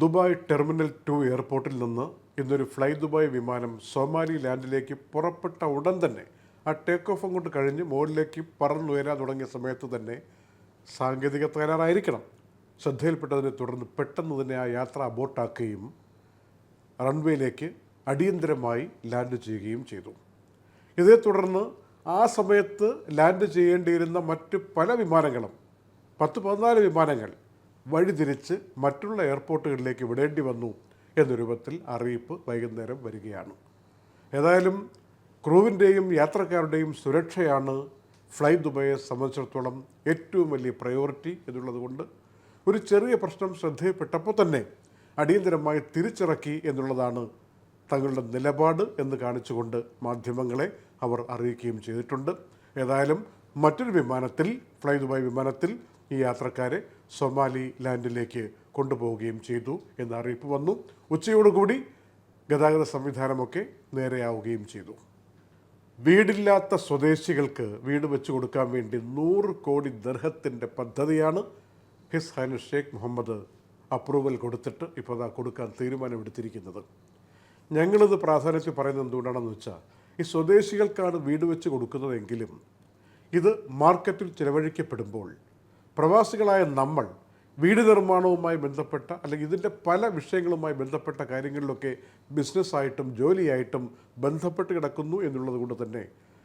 Dubai terminal to എയർപോർട്ടിൽ നിന്ന് ഇന്നൊരു ഫ്ലൈ ദുബായ് വിമാനം സോമാലി ലാൻഡിലേക്ക് പുറപ്പെട്ട ഉടൻ തന്നെ ആ ടേക്ക് ഓഫ് അങ്ങോട്ട് കഴിഞ്ഞ് മുകളിലേക്ക് പറന്നുയരാൻ തുടങ്ങിയ സമയത്ത് തന്നെ സാങ്കേതിക തകരാറായിരിക്കണം. ശ്രദ്ധയിൽപ്പെട്ടതിനെ തുടർന്ന് പെട്ടെന്ന് തന്നെ ആ യാത്ര അബോട്ടാക്കുകയും റൺവേയിലേക്ക് അടിയന്തരമായി ലാൻഡ് ചെയ്യുകയും ചെയ്തു. ഇതേ തുടർന്ന് ആ സമയത്ത് ലാൻഡ് ചെയ്യേണ്ടിയിരുന്ന മറ്റ് പല വിമാനങ്ങളും പത്ത് പതിനാല് വിമാനങ്ങൾ വഴിതിരിച്ച് മറ്റുള്ള എയർപോർട്ടുകളിലേക്ക് വിടേണ്ടി വന്നു എന്ന രൂപത്തിൽ അറിയിപ്പ് വൈകുന്നേരം വരികയാണ്. ഏതായാലും ക്രൂവിന്റെയും യാത്രക്കാരുടെയും സുരക്ഷയാണ് ഫ്ലൈ ദുബൈയെ സംബന്ധിച്ചിടത്തോളം ഏറ്റവും വലിയ പ്രയോറിറ്റി എന്നുള്ളതുകൊണ്ട് ഒരു ചെറിയ പ്രശ്നം ശ്രദ്ധയിൽപ്പെട്ടപ്പോൾ തന്നെ അടിയന്തരമായി തിരിച്ചിറക്കി എന്നുള്ളതാണ് തങ്ങളുടെ നിലപാട് എന്ന് കാണിച്ചുകൊണ്ട് മാധ്യമങ്ങളെ അവർ അറിയിക്കുകയും ചെയ്തിട്ടുണ്ട്. ഏതായാലും മറ്റൊരു വിമാനത്തിൽ ഫ്ലൈ ദുബായ് വിമാനത്തിൽ ഈ യാത്രക്കാരെ സൊമാലി ലാൻഡിലേക്ക് കൊണ്ടുപോവുകയും ചെയ്തു എന്ന അറിയിപ്പ് വന്നു. ഉച്ചയോടുകൂടി ഗതാഗത സംവിധാനമൊക്കെ നേരെയാവുകയും ചെയ്തു. വീടില്ലാത്ത സ്വദേശികൾക്ക് വീട് വെച്ചു കൊടുക്കാൻ വേണ്ടി നൂറ് കോടി ദർഹത്തിന്റെ പദ്ധതിയാണ് His Highness Sheikh Mohammed approval കൊടുത്തിട്ട് ഇപ്പോൾ അതാ കൊടുക്കാൻ തീരുമാനമെടുത്തിരിക്കുന്നത്. ഞങ്ങളിത് പ്രാധാന്യത്തിൽ പറയുന്നത് എന്തുകൊണ്ടാണെന്ന് വെച്ചാൽ ഈ സ്വദേശികൾക്കാണ് വീട് വെച്ച് കൊടുക്കുന്നതെങ്കിലും ഇത് മാർക്കറ്റിൽ ചിലവഴിക്കപ്പെടുമ്പോൾ പ്രവാസികളായ നമ്മൾ വീട് നിർമ്മാണവുമായി ബന്ധപ്പെട്ട അല്ലെങ്കിൽ ഇതിന്റെ പല വിഷയങ്ങളുമായി ബന്ധപ്പെട്ട കാര്യങ്ങളിലൊക്കെ ബിസിനസ്സായിട്ടും ജോലിയായിട്ടും ബന്ധപ്പെട്ട് കിടക്കുന്നു എന്നുള്ളത് കൊണ്ട് തന്നെ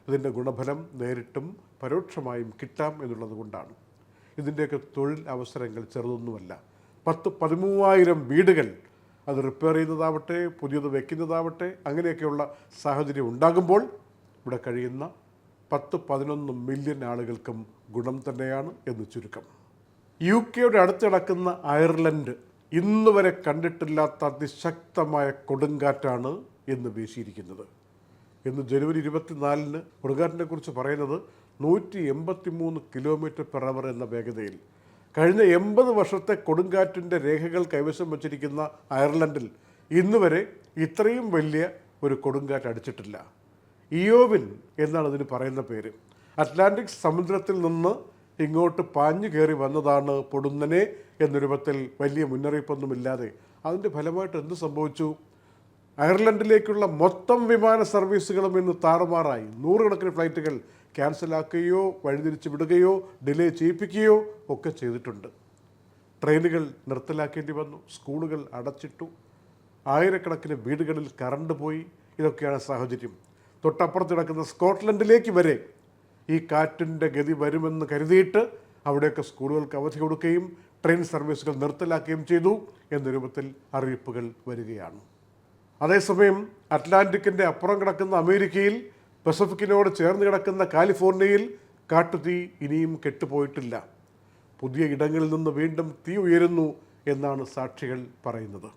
ഇതിന്റെ ഗുണഫലം നേരിട്ടും പരോക്ഷമായും കിട്ടാം എന്നുള്ളത് കൊണ്ടാണ്. ഇതിന്റെയൊക്കെ തൊഴിൽ അവസരങ്ങൾ ചെറുതൊന്നുമല്ല. പത്ത് പതിമൂവായിരം വീടുകൾ അത് റിപ്പയർ ചെയ്യുന്നതാവട്ടെ പുതിയത് വയ്ക്കുന്നതാവട്ടെ അങ്ങനെയൊക്കെയുള്ള സാഹചര്യം ഉണ്ടാകുമ്പോൾ ഇവിടെ കഴിയുന്ന പത്ത് പതിനൊന്ന് മില്യൺ ആളുകൾക്കും ഗുണം തന്നെയാണ് എന്ന് ചുരുക്കം. യു കെയുടെ അടുത്ത് കിടക്കുന്ന അയർലൻഡ് ഇന്ന് വരെ കണ്ടിട്ടില്ലാത്ത അതിശക്തമായ കൊടുങ്കാറ്റാണ് എന്ന് വീശിയിരിക്കുന്നത്. ഇന്ന് ജനുവരി ഇരുപത്തിനാലിന് കൊടുങ്കാറ്റിനെ കുറിച്ച് പറയുന്നത് നൂറ്റി എൺപത്തി മൂന്ന് കിലോമീറ്റർ പെർ അവർ എന്ന വേഗതയിൽ. കഴിഞ്ഞ എൺപത് വർഷത്തെ കൊടുങ്കാറ്റിന്റെ രേഖകൾ കൈവശം വച്ചിരിക്കുന്ന അയർലൻഡിൽ ഇന്നുവരെ ഇത്രയും വലിയ ഒരു കൊടുങ്കാറ്റ് അടിച്ചിട്ടില്ല. ഇയോവിൻ എന്നാണ് ഇതിന് പറയുന്ന പേര്. അറ്റ്ലാന്റിക് സമുദ്രത്തിൽ നിന്ന് ഇങ്ങോട്ട് പാഞ്ഞു കയറി വന്നതാണ് പൊടുന്നനെ എന്ന രൂപത്തിൽ വലിയ മുന്നറിയിപ്പൊന്നുമില്ലാതെ. അതിന്റെ ഫലമായിട്ട് എന്ത് സംഭവിച്ചു? അയർലൻഡിലേക്കുള്ള മൊത്തം വിമാന സർവീസുകളും ഇന്ന് താറുമാറായി. നൂറുകണക്കിന് ഫ്ലൈറ്റുകൾ ക്യാൻസലാക്കുകയോ വഴിതിരിച്ചു വിടുകയോ ഡിലേ ചെയ്യിപ്പിക്കുകയോ ഒക്കെ ചെയ്തിട്ടുണ്ട്. ട്രെയിനുകൾ നിർത്തലാക്കേണ്ടി വന്നു. സ്കൂളുകൾ അടച്ചിട്ടു. ആയിരക്കണക്കിന് വീടുകളിൽ കറണ്ട് പോയി. ഇതൊക്കെയാണ് സാഹചര്യം. തൊട്ടപ്പുറത്ത് കിടക്കുന്ന സ്കോട്ട്ലൻഡിലേക്ക് വരെ ഈ കാറ്റിന്റെ ഗതി വരുമെന്ന് കരുതിയിട്ട് അവിടെയൊക്കെ സ്കൂളുകൾക്ക് അവധി കൊടുക്കുകയും ട്രെയിൻ സർവീസുകൾ നിർത്തലാക്കുകയും ചെയ്തു എന്ന രൂപത്തിൽ അറിയിപ്പുകൾ വരികയാണ്. അതേസമയം അറ്റ്ലാന്റിക്കിന്റെ അപ്പുറം കിടക്കുന്ന അമേരിക്കയിൽ പസഫിക്കിനോട് ചേർന്ന് കിടക്കുന്ന കാലിഫോർണിയയിൽ കാട്ടുതീ ഇനിയും കെട്ടുപോയിട്ടില്ല. പുതിയ ഇടങ്ങളിൽ നിന്ന് വീണ്ടും തീ ഉയരുന്നു എന്നാണ് സാക്ഷികൾ പറയുന്നത്.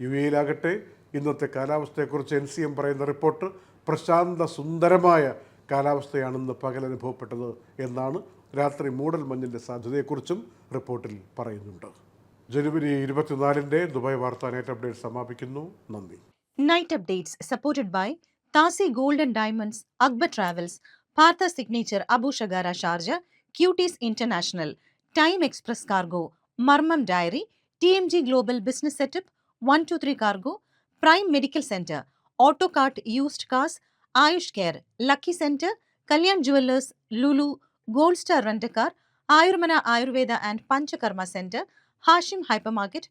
യു എയിലാകട്ടെ ഇന്നത്തെ കാലാവസ്ഥയെക്കുറിച്ച് എൻ സി എം പറയുന്ന റിപ്പോർട്ട് പ്രശാന്ത സുന്ദരമായ കാലാവസ്ഥയാണിന്ന് പകൽ അനുഭവപ്പെട്ടത് എന്നാണ് രാത്രി മൂടൽ മഞ്ഞിന്റെ സാധ്യതയെക്കുറിച്ചും റിപ്പോർട്ടിൽ പറയുന്നുണ്ട്. ജനുവരി ഇരുപത്തിനാലിന്റെ ദുബായ് വാർത്താ നൈറ്റ് അപ്ഡേറ്റ് സമാപിക്കുന്നു. നന്ദി. നൈറ്റ് അപ്ഡേറ്റ്സ് സപ്പോർട്ടഡ് ബൈ താസി ഗോൾഡൻ ഡയമണ്ട്സ് അക്ബർ ട്രാവൽസ് പാർത്ത signature അബൂഷഗാര Sharjah cuties international time express cargo മർമ്മം dairy T global business setup one two three cargo prime medical centre ఆటోకాట్ used cars Ayush care lucky centre Kalyan jewellers Lulu gold star rent a car ఆయుర్మన Ayurveda and Panchakarma centre Hashim hypermarket